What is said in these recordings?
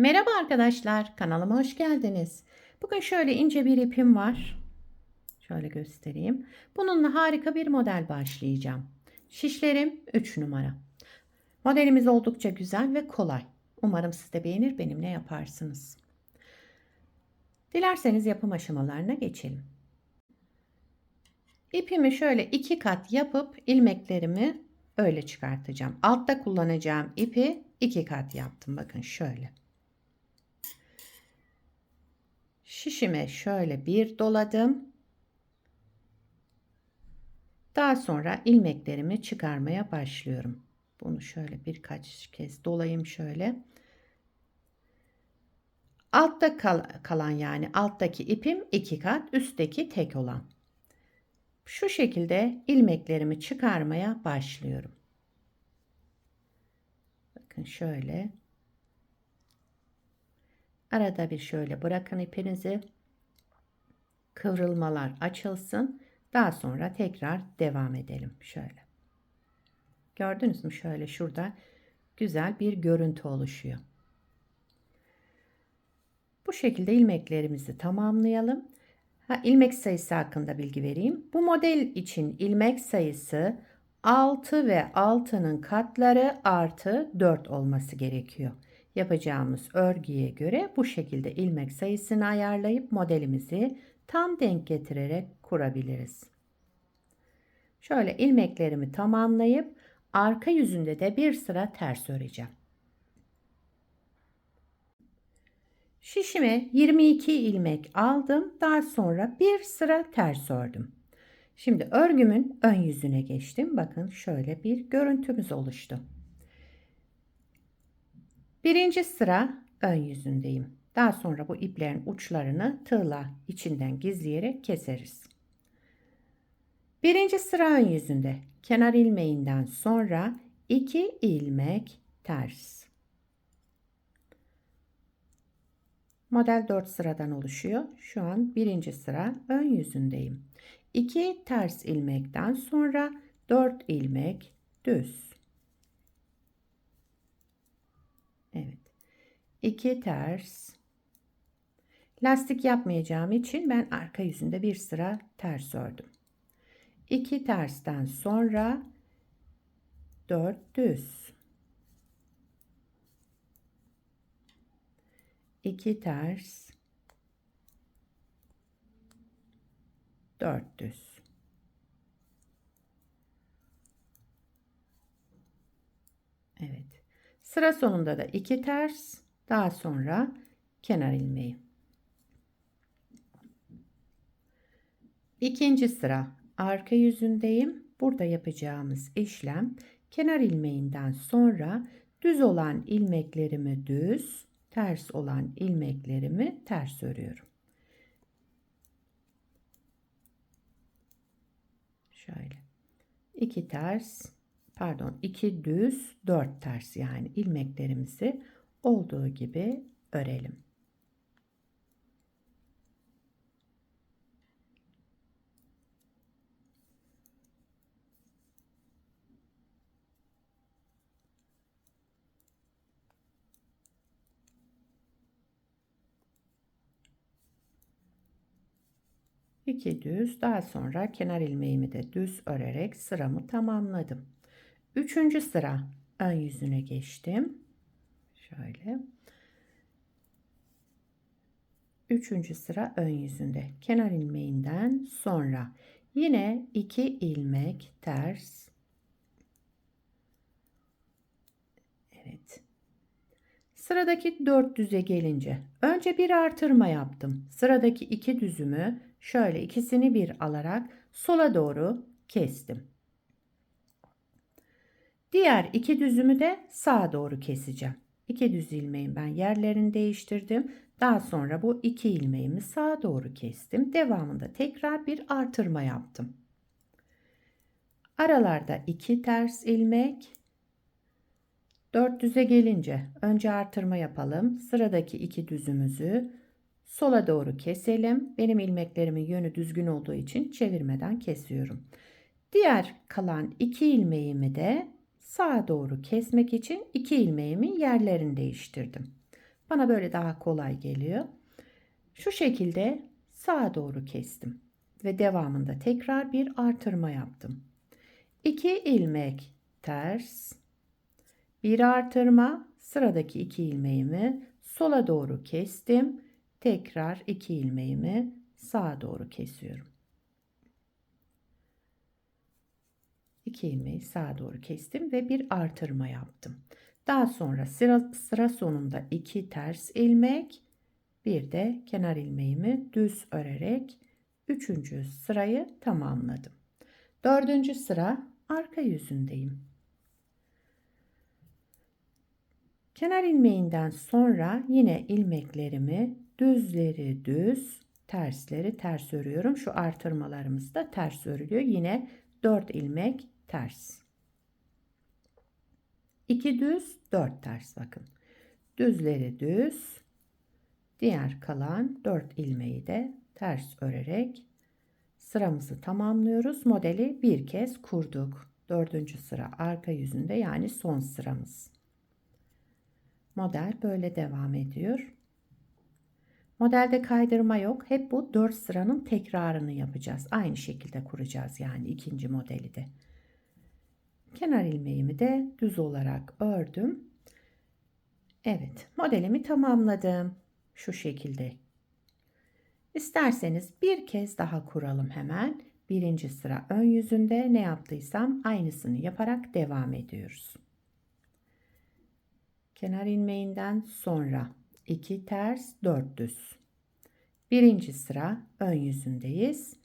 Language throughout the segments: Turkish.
Merhaba arkadaşlar, kanalıma hoş geldiniz. Bugün şöyle ince bir ipim var. Şöyle göstereyim. Bununla harika bir model başlayacağım. Şişlerim 3 numara. Modelimiz oldukça güzel ve kolay. Umarım siz de beğenir benimle yaparsınız. Dilerseniz yapım aşamalarına geçelim. İpimi şöyle iki kat yapıp ilmeklerimi öyle çıkartacağım. Altta kullanacağım ipi iki kat yaptım. Bakın şöyle. Şişime şöyle bir doladım. Daha sonra ilmeklerimi çıkarmaya başlıyorum. Bunu şöyle birkaç kez dolayayım şöyle. Altta kal kalan yani alttaki ipim iki kat, üstteki tek olan. Şu şekilde ilmeklerimi çıkarmaya başlıyorum. Bakın şöyle. Arada bir şöyle bırakın ipinizi. Kıvrılmalar açılsın. Daha sonra tekrar devam edelim. Şöyle. Gördünüz mü? Şöyle şurada güzel bir görüntü oluşuyor. Bu şekilde ilmeklerimizi tamamlayalım. Ha, ilmek sayısı hakkında bilgi vereyim. Bu model için ilmek sayısı 6 ve 6'nın katları artı 4 olması gerekiyor. Yapacağımız örgüye göre bu şekilde ilmek sayısını ayarlayıp modelimizi tam denk getirerek kurabiliriz. Şöyle ilmeklerimi tamamlayıp arka yüzünde de bir sıra ters öreceğim. Şişime 22 ilmek aldım. Daha sonra bir sıra ters ördüm. Şimdi örgümün ön yüzüne geçtim. Bakın şöyle bir görüntümüz oluştu. Birinci sıra ön yüzündeyim. Daha sonra bu iplerin uçlarını tığla içinden gizleyerek keseriz. Birinci sıra ön yüzünde kenar ilmeğinden sonra 2 ilmek ters. Model 4 sıradan oluşuyor. Şu an birinci sıra ön yüzündeyim. 2 ters ilmekten sonra 4 ilmek düz. Evet. 2 ters. Lastik yapmayacağım için ben arka yüzünde bir sıra ters ördüm. 2 tersten sonra 4 düz. 2 ters 4 düz. Evet. Sıra sonunda da 2 ters, daha sonra kenar ilmeği. İkinci sıra arka yüzündeyim. Burada yapacağımız işlem kenar ilmeğinden sonra düz olan ilmeklerimi düz, ters olan ilmeklerimi ters örüyorum. Şöyle. 2 ters, pardon 2 düz, 4 ters yani ilmeklerimizi olduğu gibi örelim. İki düz daha sonra kenar ilmeğimi de düz örerek sıramı tamamladım. Üçüncü sıra ön yüzüne geçtim. Şöyle. Üçüncü sıra ön yüzünde kenar ilmeğinden sonra yine iki ilmek ters. Evet. Sıradaki dört düze gelince önce bir artırma yaptım. Sıradaki iki düzümü şöyle ikisini bir alarak sola doğru kestim. Diğer iki düzümü de sağa doğru keseceğim. İki düz ilmeğin ben yerlerini değiştirdim. Daha sonra bu iki ilmeğimi sağa doğru kestim. Devamında tekrar bir artırma yaptım. Aralarda iki ters ilmek. Dört düze gelince önce artırma yapalım. Sıradaki iki düzümüzü sola doğru keselim. Benim ilmeklerimin yönü düzgün olduğu için çevirmeden kesiyorum. Diğer kalan iki ilmeğimi de sağa doğru kesmek için iki ilmeğimin yerlerini değiştirdim. Bana böyle daha kolay geliyor. Şu şekilde sağa doğru kestim ve devamında tekrar bir artırma yaptım. 2 ilmek ters, bir artırma, sıradaki 2 ilmeğimi sola doğru kestim. Tekrar 2 ilmeğimi sağa doğru kesiyorum. 2 ilmeği sağa doğru kestim ve bir artırma yaptım. Daha sonra sıra, sıra sonunda 2 ters ilmek, bir de kenar ilmeğimi düz örerek 3. sırayı tamamladım. 4. sıra arka yüzündeyim. Kenar ilmeğinden sonra yine ilmeklerimi düzleri düz, tersleri ters örüyorum. Şu artırmalarımız da ters örülüyor. Yine 4 ilmek ters. 2 düz, 4 ters bakın. Düzleri düz, diğer kalan 4 ilmeği de ters örerek sıramızı tamamlıyoruz. Modeli bir kez kurduk. Dördüncü sıra arka yüzünde yani son sıramız. Model böyle devam ediyor. Modelde kaydırma yok. Hep bu 4 sıranın tekrarını yapacağız. Aynı şekilde kuracağız yani ikinci modeli de. Kenar ilmeğimi de düz olarak ördüm. Evet modelimi tamamladım. Şu şekilde. İsterseniz bir kez daha kuralım hemen. Birinci sıra ön yüzünde ne yaptıysam aynısını yaparak devam ediyoruz. Kenar ilmeğinden sonra 2 ters 4 düz. Birinci sıra ön yüzündeyiz.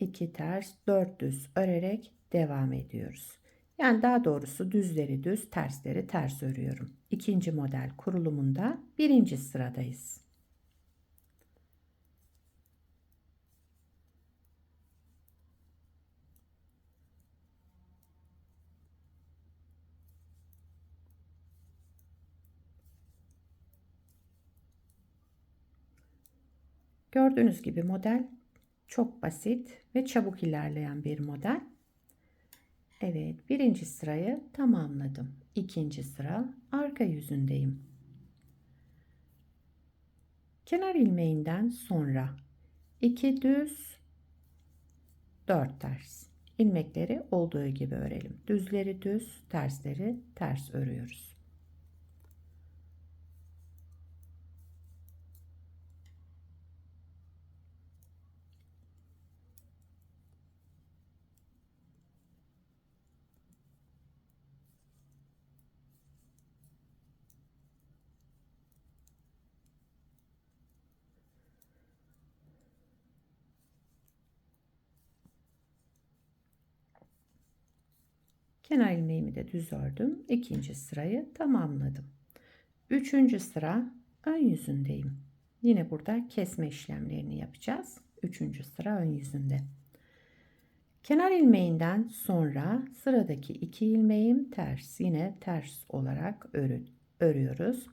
2 ters 4 düz örerek devam ediyoruz. Yani daha doğrusu düzleri düz, tersleri ters örüyorum. İkinci model kurulumunda birinci sıradayız. Gördüğünüz gibi model çok basit ve çabuk ilerleyen bir model. Evet birinci sırayı tamamladım. İkinci sıra arka yüzündeyim. Kenar ilmeğinden sonra 2 düz 4 ters ilmekleri olduğu gibi örelim. Düzleri düz, tersleri ters örüyoruz. Kenar ilmeğimi de düz ördüm. İkinci sırayı tamamladım. Üçüncü sıra ön yüzündeyim. Yine burada kesme işlemlerini yapacağız. Üçüncü sıra ön yüzünde. Kenar ilmeğinden sonra sıradaki iki ilmeğim ters. Yine ters olarak örü, örüyoruz.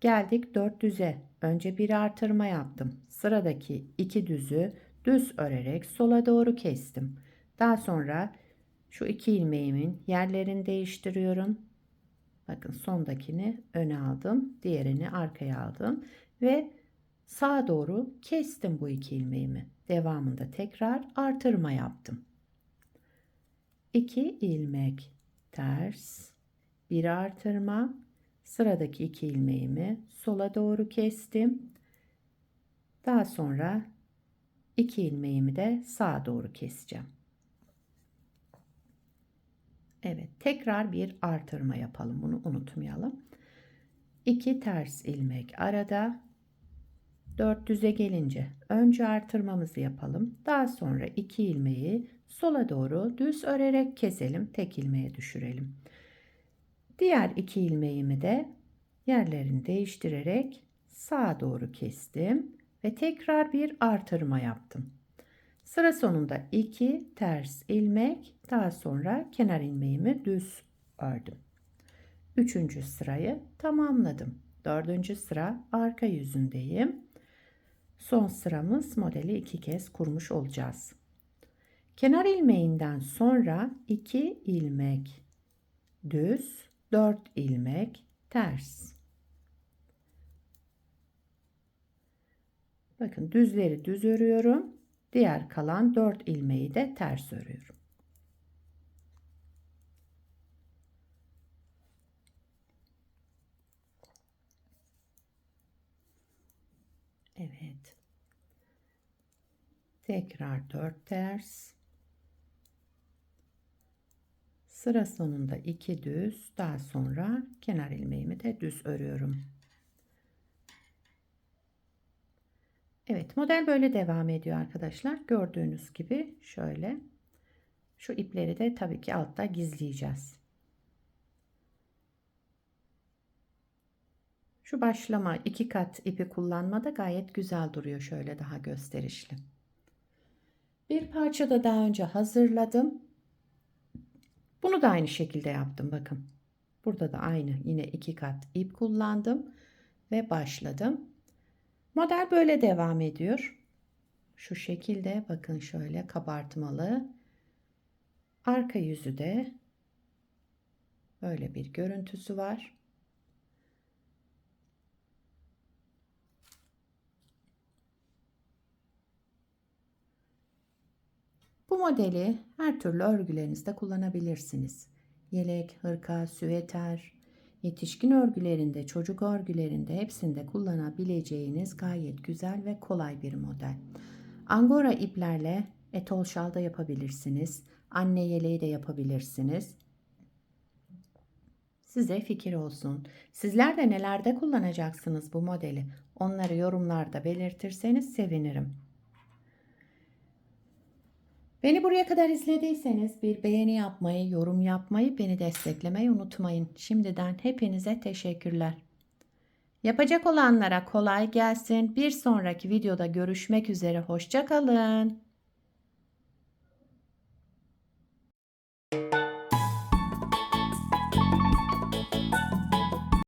Geldik dört düze. Önce bir artırma yaptım. Sıradaki iki düzü düz örerek sola doğru kestim. Daha sonra şu iki ilmeğimin yerlerini değiştiriyorum. Bakın sondakini öne aldım. Diğerini arkaya aldım. Ve sağa doğru kestim bu iki ilmeğimi. Devamında tekrar artırma yaptım. 2 ilmek ters, bir artırma, sıradaki iki ilmeğimi sola doğru kestim. Daha sonra iki ilmeğimi de sağa doğru keseceğim. Evet tekrar bir artırma yapalım bunu unutmayalım. 2 ters ilmek arada 4 düze gelince önce artırmamızı yapalım. Daha sonra 2 ilmeği sola doğru düz örerek keselim. Tek ilmeğe düşürelim. Diğer 2 ilmeğimi de yerlerini değiştirerek sağa doğru kestim ve tekrar bir artırma yaptım. Sıra sonunda 2 ters ilmek daha sonra kenar ilmeğimi düz ördüm. Üçüncü sırayı tamamladım. Dördüncü sıra arka yüzündeyim. Son sıramız modeli iki kez kurmuş olacağız. Kenar ilmeğinden sonra 2 ilmek düz, 4 ilmek ters. Bakın düzleri düz örüyorum. Diğer kalan 4 ilmeği de ters örüyorum. Evet. Tekrar 4 ters. Sıra sonunda 2 düz, daha sonra kenar ilmeğimi de düz örüyorum. Evet, model böyle devam ediyor arkadaşlar. Gördüğünüz gibi şöyle. Şu ipleri de tabii ki altta gizleyeceğiz. Şu başlama iki kat ipi kullanmada gayet güzel duruyor şöyle daha gösterişli. Bir parça da daha önce hazırladım. Bunu da aynı şekilde yaptım bakın. Burada da aynı yine iki kat ip kullandım ve başladım. Model böyle devam ediyor. Şu şekilde bakın şöyle kabartmalı. Arka yüzü de böyle bir görüntüsü var. Bu modeli her türlü örgülerinizde kullanabilirsiniz. Yelek, hırka, süveter, yetişkin örgülerinde, çocuk örgülerinde hepsinde kullanabileceğiniz gayet güzel ve kolay bir model. Angora iplerle etol şal da yapabilirsiniz. Anne yeleği de yapabilirsiniz. Size fikir olsun. Sizler de nelerde kullanacaksınız bu modeli? Onları yorumlarda belirtirseniz sevinirim. Beni buraya kadar izlediyseniz bir beğeni yapmayı, yorum yapmayı, beni desteklemeyi unutmayın. Şimdiden hepinize teşekkürler. Yapacak olanlara kolay gelsin. Bir sonraki videoda görüşmek üzere. Hoşça kalın.